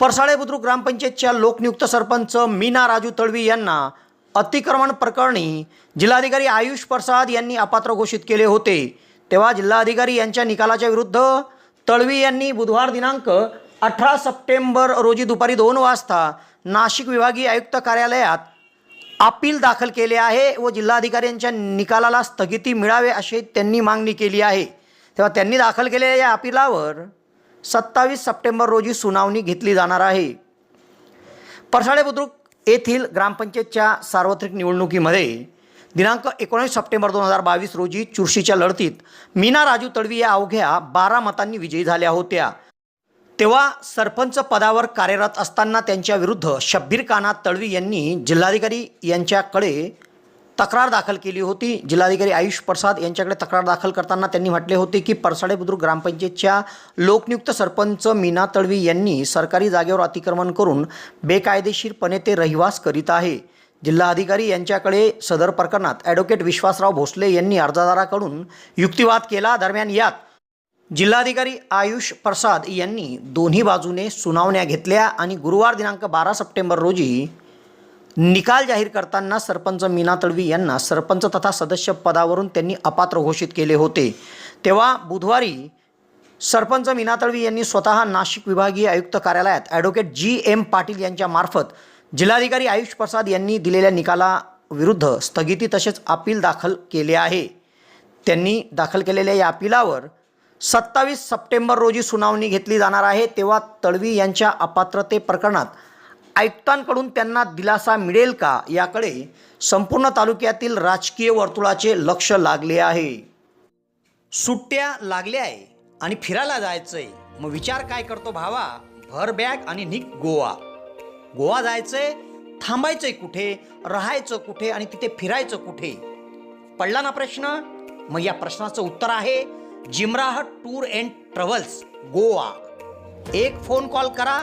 परसाळे बुद्रुक ग्रामपंचायतच्या लोकनियुक्त सरपंच मीना राजू तळवी यांना अतिक्रमण प्रकरणी जिल्हाधिकारी आयुष प्रसाद यांनी अपात्र घोषित केले होते. तेव्हा जिल्हाधिकारी यांच्या निकालाच्या विरुद्ध तळवी यांनी बुधवार दिनांक अठरा सप्टेंबर रोजी दुपारी दोन वाजता नाशिक विभागीय आयुक्त कार्यालयात अपील दाखल केले आहे व जिल्हाधिकाऱ्यांच्या निकालाला स्थगिती मिळावे अशी त्यांनी मागणी केली आहे. तेव्हा त्यांनी दाखल केलेल्या या अपिलावर सत्तावीस सप्टेंबर रोजी सुनावणी घेतली जाणार आहे. परसाळे बुद्रुक येथील ग्रामपंचायतच्या सार्वत्रिक निवडणुकीमध्ये दिनांक एकोणीस सप्टेंबर दोन हजार बावीस रोजी चुरशीच्या लढतीत मीना राजू तडवी या अवघ्या बारा मतांनी विजयी झाल्या होत्या. तेव्हा सरपंच पदावर कार्यरत असताना त्यांच्या विरुद्ध शब्बीर काना तळवी यांनी जिल्हाधिकारी यांच्याकडे तक्रार दाखल केली होती. जिल्हाधिकारी आयुष प्रसाद यांच्याकडे तक्रार दाखल करताना त्यांनी म्हटले होते की परसाडे बुद्रुक ग्रामपंचायतच्या लोकनियुक्त सरपंच मीना तळवी यांनी सरकारी जागेवर अतिक्रमण करून बेकायदेशीरपणे ते रहिवास करीत आहे. जिल्हाधिकारी यांच्याकडे सदर प्रकरणात ॲडव्होकेट विश्वासराव भोसले यांनी अर्जदाराकडून युक्तिवाद केला. दरम्यान यात जिल्हाधिकारी आयुष प्रसाद यांनी दोन्ही बाजूने सुनावण्या घेतल्या आणि गुरुवार दिनांक बारा सप्टेंबर रोजी निकाल जाहीर करताना सरपंच मीना तळवी यांना सरपंच तथा सदस्य पदावरून त्यांनी अपात्र घोषित केले होते. तेव्हा बुधवारी सरपंच मीना तळवी यांनी स्वतः नाशिक विभागीय आयुक्त कार्यालयात ॲडव्होकेट जी एम पाटील यांच्यामार्फत जिल्हाधिकारी आयुष प्रसाद यांनी दिलेल्या निकालाविरुद्ध स्थगिती तसेच अपील दाखल केले आहे. त्यांनी दाखल केलेल्या या अपिलावर सत्तावीस सप्टेंबर रोजी सुनावणी घेतली जाणार आहे तेव्हा तळवी यांच्या अपात्रते प्रकरणात आयुक्तांकडून त्यांना दिलासा मिळेल का याकडे संपूर्ण तालुक्यातील राजकीय वर्तुळाचे लक्ष लागले आहे. सुट्ट्या लागल्या आहे आणि फिरायला जायचंय. मग विचार काय करतो भावा? भर बॅग आणि निक गोवा. गोवा जायचंय थांबायचंय कुठे? राहायचं कुठे आणि तिथे फिरायचं कुठे? पडला ना प्रश्न? मग या प्रश्नाचं उत्तर आहे Jimrah tour and travels Goa. एक फोन कॉल करा